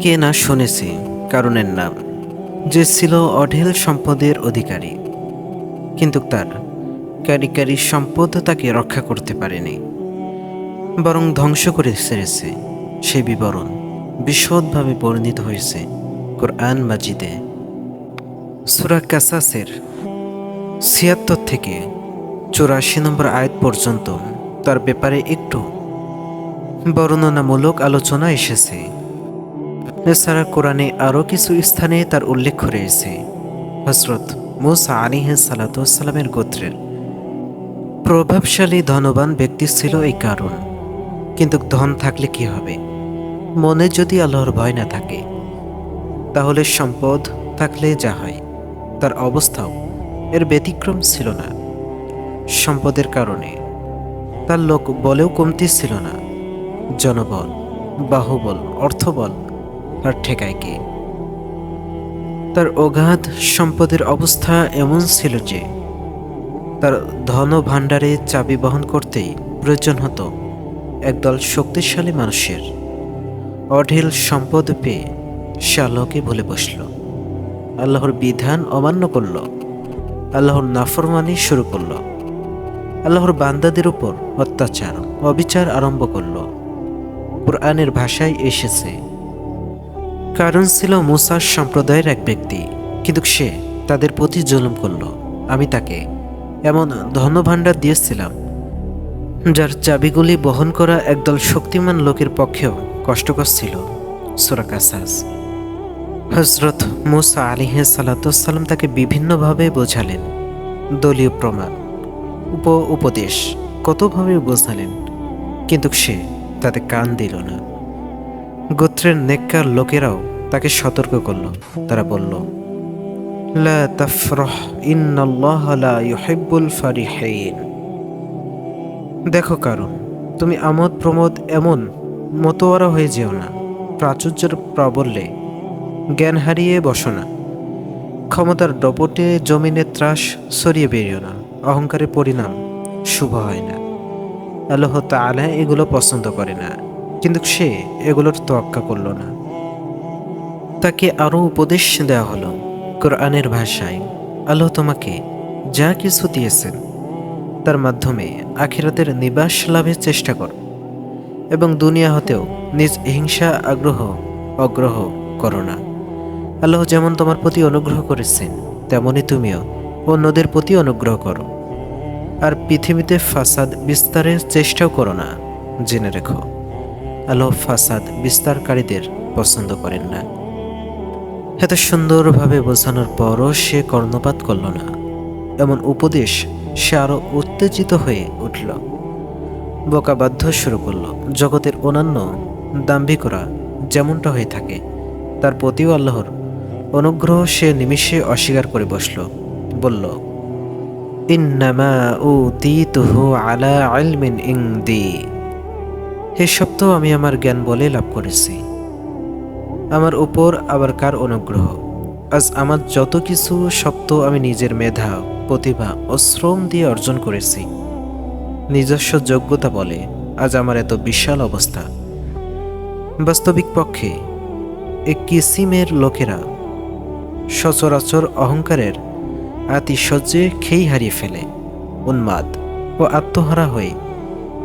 কে না শুনেছে কারণের নাম, যে ছিল অঢেল সম্পদের অধিকারী। কিন্তু তার কারিকারি সম্পদ তাকে রক্ষা করতে পারেনি, বরং ধ্বংস করে ছেড়েছে। সেই বিবরণ বিশদভাবে বর্ণিত হয়েছে কোরআন মাজিদে। সুরা কাসাসের ছিয়াত্তর থেকে চুরাশি নম্বর আয়াত পর্যন্ত তার ব্যাপারে একটু বর্ণনামূলক আলোচনা এসেছে। এছাড়া কোরআনে আরও কিছু স্থানে তার উল্লেখ রয়েছে। হজরত মুসা আলিহ সালাতামের গোত্রের। প্রভাবশালী, ধনবান ব্যক্তি ছিল এই কারণ। কিন্তু ধন থাকলে কি হবে? মনে যদি আল্লাহর ভয় না থাকে, তাহলে সম্পদ থাকলে যা হয়, তার অবস্থাও এর ব্যতিক্রম ছিল না। সম্পদের কারণে তার লোক বলেও কমতি ছিল না। জনবল, বাহুবল, অর্থবল আর ঠেকায় কে? তার অগাধ সম্পদের অবস্থা এমন ছিল যে, তার ধন ভাণ্ডারে চাবি বহন করতেই প্রয়োজন হতো একদল শক্তিশালী মানুষের। অঢেল সম্পদ পেয়ে সে আল্লাহকে ভুলে বসল। আল্লাহর বিধান অমান্য করল। আল্লাহর নাফরমানি শুরু করল। আল্লাহর বান্দাদের উপর অত্যাচার, অবিচার আরম্ভ করল। কোরআনের ভাষায় এসেছে কারণ ছিল মুসার সম্প্রদায়ের এক ব্যক্তি। কিন্তু সে তাদের প্রতি জুলুম করল। আমি তাকে এমন ধনভাণ্ডার দিয়েছিলাম, যার চাবিগুলি বহন করা একদল শক্তিমান লোকের পক্ষেও কষ্টকর ছিল। সুরাকাসাস হজরত মুসা আলিহ সালাতাম তাকে বিভিন্নভাবে বোঝালেন। দলীয় প্রমাণ উপ উপদেশ কতভাবে বোঝালেন, কিন্তু সে তাতে কান দিল না। গোত্রের নেককার লোকেরাও তাকে সতর্ক করল। তারা বলল, লা লা দেখো কারণ, তুমি আমোদ প্রমোদ এমন মতোয়ারা হয়ে যেও না। প্রাচুর্যের প্রাবল্যে জ্ঞান হারিয়ে বসো না। ক্ষমতার ডপটে জমিনে ত্রাস সরিয়ে বেরিও না। অহংকারের পরিণাম শুভ হয় না। আল্লাহ তাআলা এগুলো পছন্দ করে না, কিন্তু সে এগুলোর তোয়াক্কা করল না। তাকে আরও উপদেশ দেওয়া হলো কোরআনের ভাষায়। আল্লাহ তোমাকে যা কিছু দিয়েছেন, তার মাধ্যমে আখিরাতের নিবাস লাভের চেষ্টা কর এবং দুনিয়া হতেও নিজ হিংসা, আগ্রহ, অগ্রহ করো না। আল্লাহ যেমন তোমার প্রতি অনুগ্রহ করেছেন তেমনই তুমিও অন্যদের প্রতি অনুগ্রহ করো। আর পৃথিবীতে ফাসাদ বিস্তারের চেষ্টাও করো না, জেনে রেখো। আল্লাহ ফাসাদ বিস্তারকারীদের পছন্দ করেন না। এত সুন্দরভাবে বোঝানোর পরও সে কর্ণপাত করল না। এমন উপদেশ সে আরও উত্তেজিত হয়ে উঠল। বোকাবাধ্য শুরু করল। জগতের অন্যান্য দাম্ভিকরা যেমনটা হয়ে থাকে, তার প্রতিও আল্লাহর অনুগ্রহ সে নিমিষে অস্বীকার করে বসল। বলল, ইন্নামা ও তুহু আলা আলমিন ইংদি এসব তো আমি আমার জ্ঞান বলে লাভ করেছি। আমার উপর আবার কার অনুগ্রহ? আজ আমার যত কিছু সপ্ত আমি নিজের মেধা, প্রতিভা ও শ্রম দিয়ে অর্জন করেছি। নিজস্ব যোগ্যতা বলে আজ আমার এত বিশাল অবস্থা। বাস্তবিক পক্ষে, এ কিসিমের লোকেরা সচরাচর অহংকারের আতিশয্যে খেই হারিয়ে ফেলে, উন্মাদ ও আত্মহারা হয়ে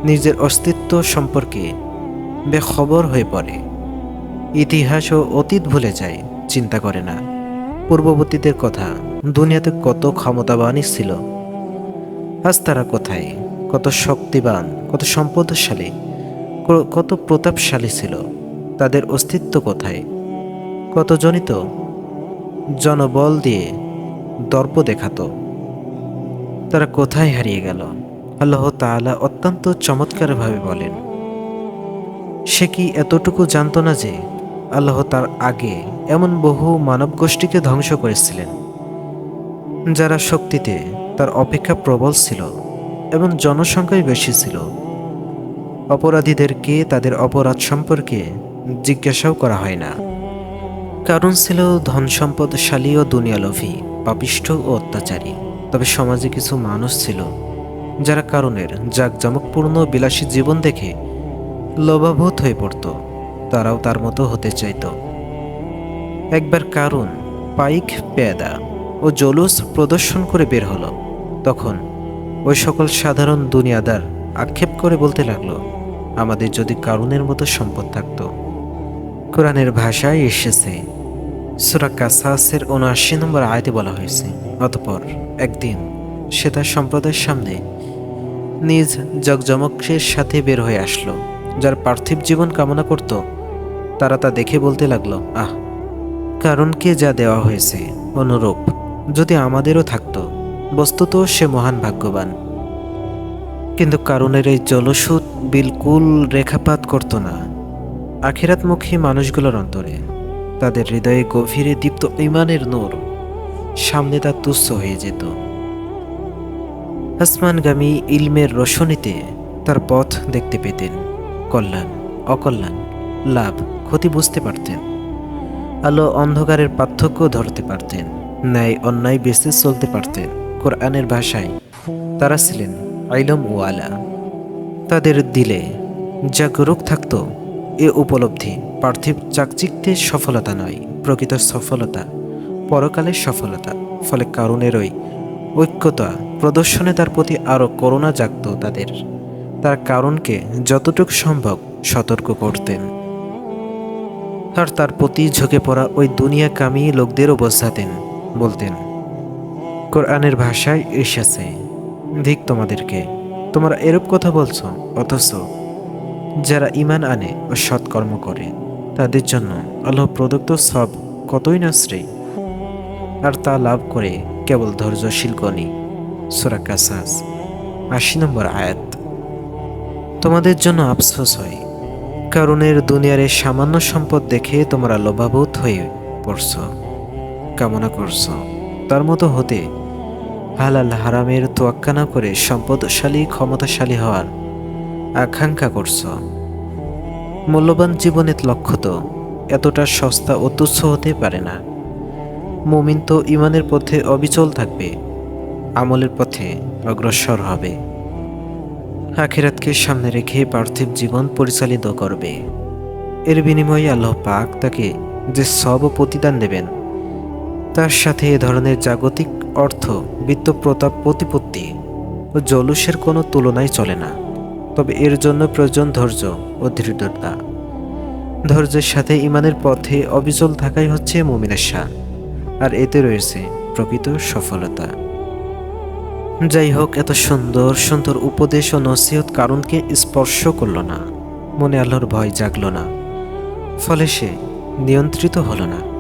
নিজের অস্তিত্ব সম্পর্কে বেখবর হয়ে পড়ে। ইতিহাস ও অতীত ভুলে যায়, চিন্তা করে না। পূর্ববর্তীদের কথা, দুনিয়াতে কত ক্ষমতাবানই ছিল। আজ তারা কোথায়? কত শক্তিবান, কত সম্পদশালী কত প্রতাপশালী ছিল। তাদের অস্তিত্ব কোথায়? কত জনিত? জনবল দিয়ে দর্প দেখাতো। তারা কোথায় হারিয়ে গেল? আল্লাহ তাআলা অত্যন্ত চমৎকারভাবে বলেন, সে কি এতটুকু জানতো না যে আল্লাহ তার আগে এমন বহু মানব গোষ্ঠীকে ধ্বংস করেছিলেন, যারা শক্তিতে তার অপেক্ষা প্রবল ছিল এবং জনসংখ্যাই বেশি ছিল। অপরাধীদেরকে তাদের অপরাধ সম্পর্কে জিজ্ঞাসাও করা হয় না। কারণ ছিল ধন সম্পদশালী ও দুনিয়ালোভী, পাপিষ্ঠ ও অত্যাচারী। তবে সমাজে কিছু মানুষ ছিল, যারা কারণের জাঁকজমকপূর্ণ বিলাসী জীবন দেখে লোভাভূত হয়ে পড়ত। তারাও তার মতো হতে চাইত। একবার কারুন পাইক পেয়াদা ও জলুস প্রদর্শন করে বের হলো। তখন ওই সকল সাধারণ দুনিয়াদার আক্ষেপ করে বলতে লাগল, আমাদের যদি কারুনের মতো সম্পদ থাকত। কোরআনের ভাষায় এসেছে, সুরা কাসাসের উনআশি নম্বর আয়তে বলা হয়েছে, অতপর একদিন সে তার সম্প্রদায়ের সামনে নিজ জগজমকের সাথে বের হয়ে আসলো, যার পার্থিব জীবন কামনা করত তারা তা দেখে বলতে লাগল, আহ কারণকে যা দেওয়া হয়েছে? অনুরূপ, যদি আমাদেরও থাকতো, বস্তুত সে মহান ভাগ্যবান। কিন্তু কারণের এই জলসুদ বিলকুল রেখাপাত করত না। আখিরাতমুখী মানুষগুলোর অন্তরে, তাদের হৃদয়ে গভীরে দীপ্ত ইমানের নূর সামনে তা তুচ্ছ হয়ে যেত। আসমানগামী ইলমের রোশনীতে তার পথ দেখতে পেতেন, কল্যাণ, অকল্যাণ। লাভ, ক্ষতি বুঝতে পারতেন। আলো অন্ধকারের পার্থক্য ধরতে পারতেন। ন্যায়, অন্যায় বেঁচে চলতে পারতেন কোরআনের ভাষায়। তারা ছিলেন আইলম ওয়ালা তাদের দিলে যা গরুক থাকত, এ উপলব্ধি পার্থিব চাকচিক্যের সফলতা নয়, প্রকৃত সফলতা, পরকালের সফলতা। ফলে কারণের ওই ঐক্যতা প্রদর্শনে তার প্রতি আরও করুণা জাগত তাদের। তার কারণকে যতটুকু সম্ভব সতর্ক করতেন। আর তার প্রতি ঝুঁকে পড়া ওই দুনিয়া কামিয়ে লোকদেরও বোঝাতেন বলতেন, কোরআনের ভাষায় এসেছে ধিক তোমাদেরকে, তোমরা এরূপ কথা বলছ, অথচ যারা ইমান আনে ও সৎকর্ম করে, তাদের জন্য আল্লাহ প্রদত্ত সব কতই না শ্রেয়, আর তা লাভ করে কেবল ধৈর্যশীল গণী। সুরা আশি নম্বর আয়াত, তোমাদের জন্য আফসোস হয় কারণের দুনিয়ার এই সামান্য সম্পদ দেখে তোমরা লোভাভূত হয়ে পড়ছ, কামনা করছ। তার মতো হতে হালাল হারামের তোয়াক্কা না করে সম্পদশালী, ক্ষমতাশালী হওয়ার আকাঙ্ক্ষা করছ। মূল্যবান জীবনের লক্ষ্য তো এতটা সস্তা ও তুচ্ছ হতে পারে না। মুমিন তো ইমানের পথে অবিচল থাকবে, আমলের পথে অগ্রসর হবে। আখিরাতকে সামনে রেখে পার্থিব জীবন পরিচালিত করবে। এর বিনিময়ে আল্লাহ পাক তাকে যে সব প্রতিদান দেবেন, তার সাথে এ ধরনের জাগতিক অর্থ বিত্ত প্রতাপ প্রতিপত্তি ও জলুসের কোনো তুলনাই চলে না। তবে এর জন্য প্রয়োজন ধৈর্য ও দৃঢ়তা ধৈর্যের সাথে ইমানের পথে অবিচল থাকাই হচ্ছে মুমিনের আর এতে রয়েছে প্রকৃত সফলতা। যাই হোক এত সুন্দর সুন্দর উপদেশ ও নসিহত কারণকে স্পর্শ করল না। মনে আল্লাহর ভয় জাগল না। ফলে সে নিয়ন্ত্রিত হলো না।